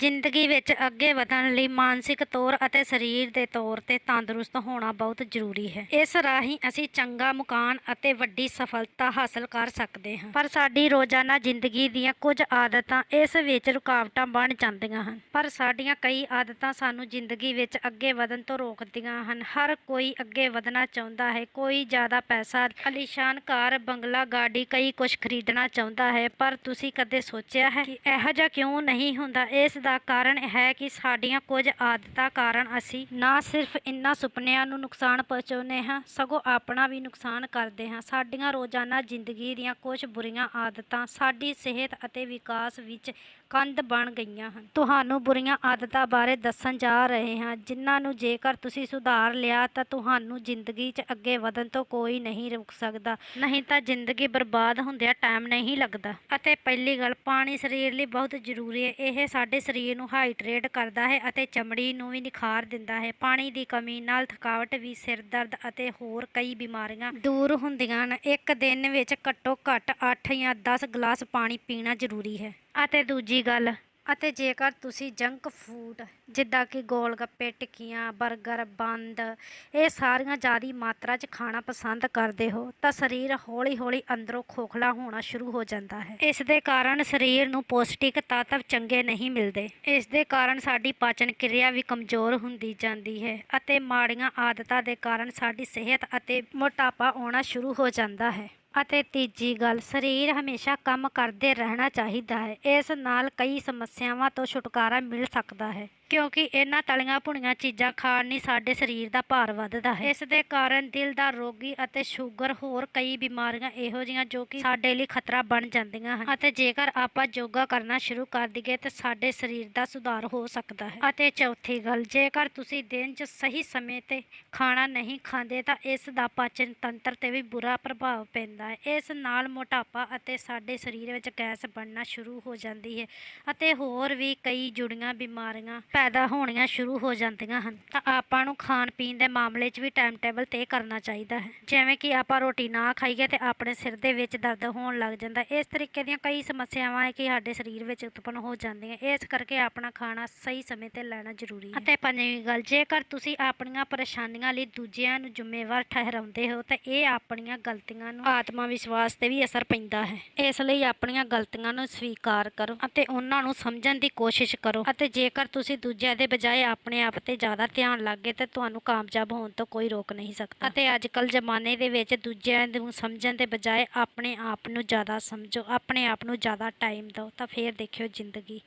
ਜ਼ਿੰਦਗੀ ਵਿੱਚ ਅੱਗੇ ਵਧਣ ਲਈ ਮਾਨਸਿਕ ਤੌਰ ਅਤੇ ਸਰੀਰ ਦੇ ਤੌਰ ਤੇ ਤੰਦਰੁਸਤ ਹੋਣਾ ਬਹੁਤ ਜ਼ਰੂਰੀ ਹੈ। ਇਸ ਰਾਹੀਂ ਅਸੀਂ ਚੰਗਾ ਮੁਕਾਨ ਅਤੇ ਵੱਡੀ ਸਫਲਤਾ ਹਾਸਲ ਕਰ ਸਕਦੇ ਹਾਂ। ਪਰ ਸਾਡੀ ਰੋਜ਼ਾਨਾ ਜ਼ਿੰਦਗੀ ਦੀਆਂ ਕੁਝ ਆਦਤਾਂ ਇਸ ਵਿੱਚ ਰੁਕਾਵਟਾਂ ਬਣ ਜਾਂਦੀਆਂ ਹਨ। ਪਰ ਸਾਡੀਆਂ ਕਈ ਆਦਤਾਂ ਸਾਨੂੰ ਜ਼ਿੰਦਗੀ ਵਿੱਚ ਅੱਗੇ ਵਧਣ ਤੋਂ ਰੋਕਦੀਆਂ ਹਨ। ਹਰ ਕੋਈ ਅੱਗੇ ਵਧਣਾ ਚਾਹੁੰਦਾ ਹੈ। ਕੋਈ ਜ਼ਿਆਦਾ ਪੈਸਾ ਅਲੀਸ਼ਾਨ ਕਾਰ ਬੰਗਲਾ ਗਾੜੀ ਕਈ ਕੁਝ ਖਰੀਦਣਾ ਚਾਹੁੰਦਾ ਹੈ। ਪਰ ਤੁਸੀਂ ਕਦੇ ਸੋਚਿਆ ਹੈ ਕਿ ਇਹੋ ਜਿਹਾ ਕਿਉਂ ਨਹੀਂ ਹੁੰਦਾ? ਇਸ ਦਾ ਕਾਰਨ ਹੈ ਕਿ ਸਾਡੀਆਂ ਕੁਝ ਆਦਤਾਂ ਕਾਰਨ ਅਸੀਂ ਨਾ ਸਿਰਫ ਇਨ੍ਹਾਂ ਸੁਪਨਿਆਂ ਨੂੰ ਨੁਕਸਾਨ ਪਹੁੰਚਾਉਂਦੇ ਹਾਂ, ਸਗੋਂ ਆਪਣਾ ਵੀ ਨੁਕਸਾਨ ਕਰਦੇ ਹਾਂ। ਸਾਡੀਆਂ ਰੋਜ਼ਾਨਾ ਜ਼ਿੰਦਗੀ ਦੀਆਂ ਕੁਝ ਬੁਰੀਆਂ ਆਦਤਾਂ ਸਾਡੀ ਸਿਹਤ ਅਤੇ ਵਿਕਾਸ ਵਿੱਚ ਕੰਧ ਬਣ ਗਈਆਂ ਹਨ। ਤੁਹਾਨੂੰ ਬੁਰੀਆਂ ਆਦਤਾਂ ਬਾਰੇ ਦੱਸਣ ਜਾ ਰਹੇ ਹਾਂ। ਜਿਨ੍ਹਾਂ ਨੂੰ ਜੇਕਰ ਤੁਸੀਂ ਸੁਧਾਰ ਲਿਆ ਤਾਂ ਤੁਹਾਨੂੰ ਜ਼ਿੰਦਗੀ 'ਚ ਅੱਗੇ ਵਧਣ ਤੋਂ ਕੋਈ ਨਹੀਂ ਰੁਕ ਸਕਦਾ। ਨਹੀਂ ਤਾਂ ਜ਼ਿੰਦਗੀ ਬਰਬਾਦ ਹੁੰਦਿਆਂ ਟਾਈਮ ਨਹੀਂ ਲੱਗਦਾ। ਅਤੇ ਪਹਿਲੀ ਗੱਲ, ਪਾਣੀ ਸਰੀਰ ਲਈ ਬਹੁਤ ਜ਼ਰੂਰੀ ਹੈ। ਇਹ ਸਾਡੇ ਸਰੀਰ ਨੂੰ ਹਾਈਡਰੇਟ ਕਰਦਾ ਹੈ ਅਤੇ ਚਮੜੀ ਨੂੰ ਵੀ ਨਿਖਾਰ ਦਿੰਦਾ ਹੈ। ਪਾਣੀ ਦੀ ਕਮੀ ਨਾਲ ਥਕਾਵਟ ਵੀ, ਸਿਰ ਦਰਦ ਅਤੇ ਹੋਰ ਕਈ ਬਿਮਾਰੀਆਂ ਦੂਰ ਹੁੰਦੀਆਂ ਹਨ। ਇੱਕ ਦਿਨ ਵਿੱਚ ਘੱਟੋ ਘੱਟ 8 ਜਾਂ 10 ਗਲਾਸ ਪਾਣੀ ਪੀਣਾ ਜ਼ਰੂਰੀ ਹੈ। ਅਤੇ ਦੂਜੀ ਗੱਲ। ਅਤੇ ਜੇਕਰ ਤੁਸੀਂ ਜੰਕ ਫੂਡ, ਜਿੱਦਾਂ ਕਿ ਗੋਲ ਗੱਪੇ, ਟਿੱਕੀਆਂ 버ਗਰ ਬੰਦ, ਇਹ ਸਾਰੀਆਂ ਜ਼ਿਆਦੀ ਮਾਤਰਾ 'ਚ ਖਾਣਾ ਪਸੰਦ ਕਰਦੇ ਹੋ, ਤਾਂ ਸਰੀਰ ਹੌਲੀ-ਹੌਲੀ ਅੰਦਰੋਂ ਖੋਖਲਾ ਹੋਣਾ ਸ਼ੁਰੂ ਹੋ ਜਾਂਦਾ ਹੈ। ਇਸ ਦੇ ਕਾਰਨ ਸਰੀਰ ਨੂੰ ਪੌਸ਼ਟਿਕ ਤੱਤ ਚੰਗੇ ਨਹੀਂ ਮਿਲਦੇ। ਇਸ ਦੇ ਕਾਰਨ ਸਾਡੀ ਪਾਚਨ ਕਿਰਿਆ ਵੀ ਕਮਜ਼ੋਰ ਹੁੰਦੀ ਜਾਂਦੀ ਹੈ ਅਤੇ ਮਾੜੀਆਂ ਆਦਤਾਂ ਦੇ ਕਾਰਨ ਸਾਡੀ ਸਿਹਤ ਅਤੇ ਮੋਟਾਪਾ ਆਉਣਾ ਸ਼ੁਰੂ ਹੋ ਜਾਂਦਾ ਹੈ। ਅਤੇ ਤੀਜੀ ਗੱਲ, ਸਰੀਰ ਹਮੇਸ਼ਾ ਕੰਮ ਕਰਦੇ ਰਹਿਣਾ ਚਾਹੀਦਾ ਹੈ। ਇਸ ਨਾਲ ਕਈ ਸਮੱਸਿਆਵਾਂ ਤੋਂ ਛੁਟਕਾਰਾ ਮਿਲ ਸਕਦਾ ਹੈ। ਕਿਉਂਕਿ ਇਹਨਾਂ ਤਲੀਆਂ ਭੁਣੀਆਂ ਚੀਜ਼ਾਂ ਖਾਣ ਨਾਲ ਸਾਡੇ ਸਰੀਰ ਦਾ ਭਾਰ ਵੱਧਦਾ ਹੈ। ਇਸ ਦੇ ਕਾਰਨ ਦਿਲ ਦਾ ਰੋਗੀ ਅਤੇ ਸ਼ੂਗਰ ਹੋਰ ਕਈ ਬਿਮਾਰੀਆਂ ਇਹੋ ਜਿਹੀਆਂ ਜੋ ਕਿ ਸਾਡੇ ਲਈ ਖਤਰਾ ਬਣ ਜਾਂਦੀਆਂ ਹਨ। ਅਤੇ ਜੇਕਰ ਆਪਾਂ ਯੋਗਾ ਕਰਨਾ ਸ਼ੁਰੂ ਕਰ ਦਈਏ ਤਾਂ ਸਾਡੇ ਸਰੀਰ ਦਾ ਸੁਧਾਰ ਹੋ ਸਕਦਾ ਹੈ। ਅਤੇ ਚੌਥੀ ਗੱਲ, ਜੇਕਰ ਤੁਸੀਂ ਦਿਨ 'ਚ ਸਹੀ ਸਮੇਂ ਤੇ ਖਾਣਾ ਨਹੀਂ ਖਾਂਦੇ ਤਾਂ ਇਸ ਦਾ ਪਾਚਨ ਤੰਤਰ ਤੇ ਵੀ ਬੁਰਾ ਪ੍ਰਭਾਵ ਪੈਂਦਾ ਹੈ। ਇਸ ਨਾਲ ਮੋਟਾਪਾ ਅਤੇ ਸਾਡੇ ਸਰੀਰ ਵਿੱਚ ਗੈਸ ਬਣਨਾ ਸ਼ੁਰੂ ਹੋ ਜਾਂਦੀ ਹੈ ਅਤੇ ਹੋਰ ਵੀ ਕਈ ਜੁੜੀਆਂ ਬਿਮਾਰੀਆਂ ਪੈਦਾ ਹੋਣੀਆਂ ਸ਼ੁਰੂ ਹੋ ਜਾਂਦੀਆਂ ਹਨ ਤਾਂ ਆਪਾਂ ਨੂੰ ਖਾਣ ਪੀਣ ਦੇ ਮਾਮਲੇ 'ਚ ਵੀ ਟਾਈਮ ਟੇਬਲ ਤੈਅ ਕਰਨਾ ਚਾਹੀਦਾ ਹੈ। ਜਿਵੇਂ ਕਿ ਆਪਾਂ ਰੋਟੀ ਨਾ ਖਾਈਏ ਤੇ ਆਪਣੇ ਸਿਰ ਦੇ ਵਿੱਚ ਦਰਦ ਹੋਣ ਲੱਗ ਜਾਂਦਾ। ਇਸ ਤਰੀਕੇ ਦੀਆਂ ਕਈ ਸਮੱਸਿਆਵਾਂ ਹੈ ਕਿ ਸਾਡੇ ਸਰੀਰ ਵਿੱਚ ਉਤਪੰਨ ਹੋ ਜਾਂਦੀਆਂ ਇਸ ਕਰਕੇ ਆਪਣਾ ਖਾਣਾ ਸਹੀ ਸਮੇਂ ਤੇ ਲੈਣਾ ਜ਼ਰੂਰੀ ਹੈ। ਅਤੇ ਪੰਜਵੀਂ ਗੱਲ ਜੇਕਰ ਤੁਸੀਂ ਆਪਣੀਆਂ ਪਰੇਸ਼ਾਨੀਆਂ ਲਈ ਦੂਜਿਆਂ ਨੂੰ ਜ਼ਿੰਮੇਵਾਰ ਠਹਿਰਾਉਂਦੇ ਹੋ ਤਾਂ ਇਹ ਆਪਣੀਆਂ ਗਲਤੀਆਂ ਨੂੰ ਆਤਮਾ ਵਿਸ਼ਵਾਸ ਤੇ ਵੀ ਅਸਰ ਪੈਂਦਾ ਹੈ। ਇਸ ਲਈ ਆਪਣੀਆਂ ਗਲਤੀਆਂ ਨੂੰ ਸਵੀਕਾਰ ਕਰੋ ਅਤੇ ਉਹਨਾਂ ਨੂੰ ਸਮਝਣ ਦੀ ਕੋਸ਼ਿਸ਼ ਕਰੋ। ਅਤੇ ਜੇਕਰ ਤੁਸੀਂ ਦੂਜਿਆਂ ਦੇ ਬਜਾਏ ਆਪਣੇ ਆਪ ਤੇ ਜ਼ਿਆਦਾ ਧਿਆਨ ਲਾਗੇ ਤਾਂ ਤੁਹਾਨੂੰ ਕਾਮਯਾਬ ਹੋਣ ਤੋਂ ਕੋਈ ਰੋਕ ਨਹੀਂ ਸਕਦਾ। ਅਤੇ ਅੱਜ ਕੱਲ ਜ਼ਮਾਨੇ ਦੇ ਵਿੱਚ ਦੂਜਿਆਂ ਨੂੰ ਸਮਝਣ ਦੇ ਬਜਾਏ ਆਪਣੇ ਆਪ ਨੂੰ ਜ਼ਿਆਦਾ ਸਮਝੋ, ਆਪਣੇ ਆਪ ਨੂੰ ਜ਼ਿਆਦਾ ਟਾਈਮ ਦਿਓ ਤਾਂ ਫੇਰ ਦੇਖਿਓ ਜ਼ਿੰਦਗੀ।